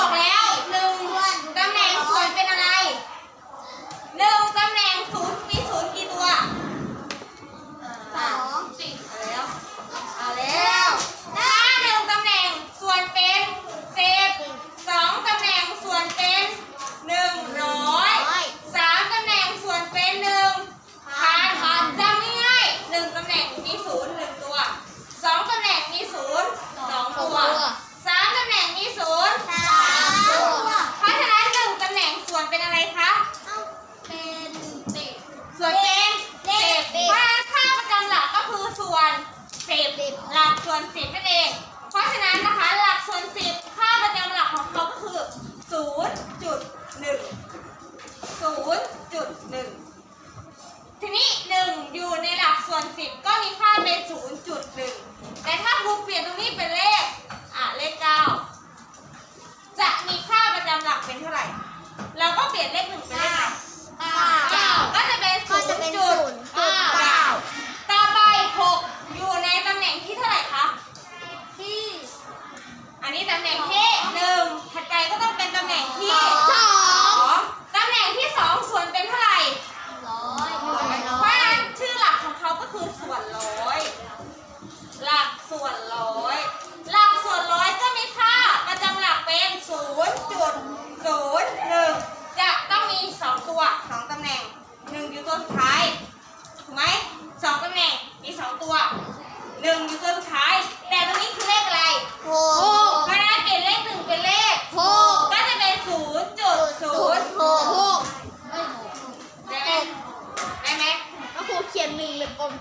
บอกแล้ว ส่วนสิบหลักส่วนสิบนั่นเอง เพราะฉะนั้นนะคะหลักส่วนสิบค่าประจำหลักของเขาก็คือศูนย์จุดหนึ่งศูนย์จุดหนึ่งทีนี้หนึ่งอยู่ในหลักส่วนสิบก็มีค่าเป็นศูนย์จุดหนึ่งแต่ถ้าครูเปลี่ยนตรงนี้เป็นเลขอะเลขเก้าจะมีค่าประจำหลักเป็นเท่าไหร่ เราก็เปลี่ยนเลขหนึ่งเป็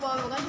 Bơi.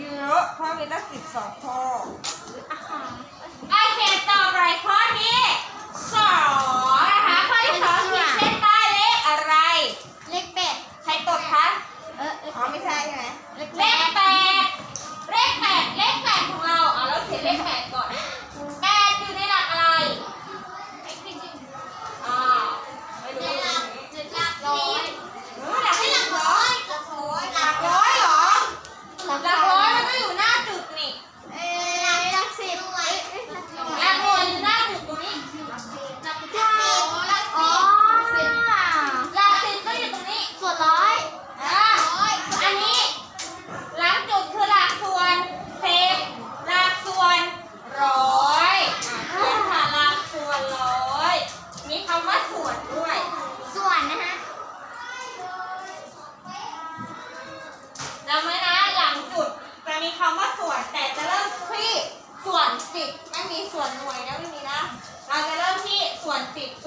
ยูโรเพรามีตั้สิบสองข้อโอเคตอบไรข้อนี้ One thing.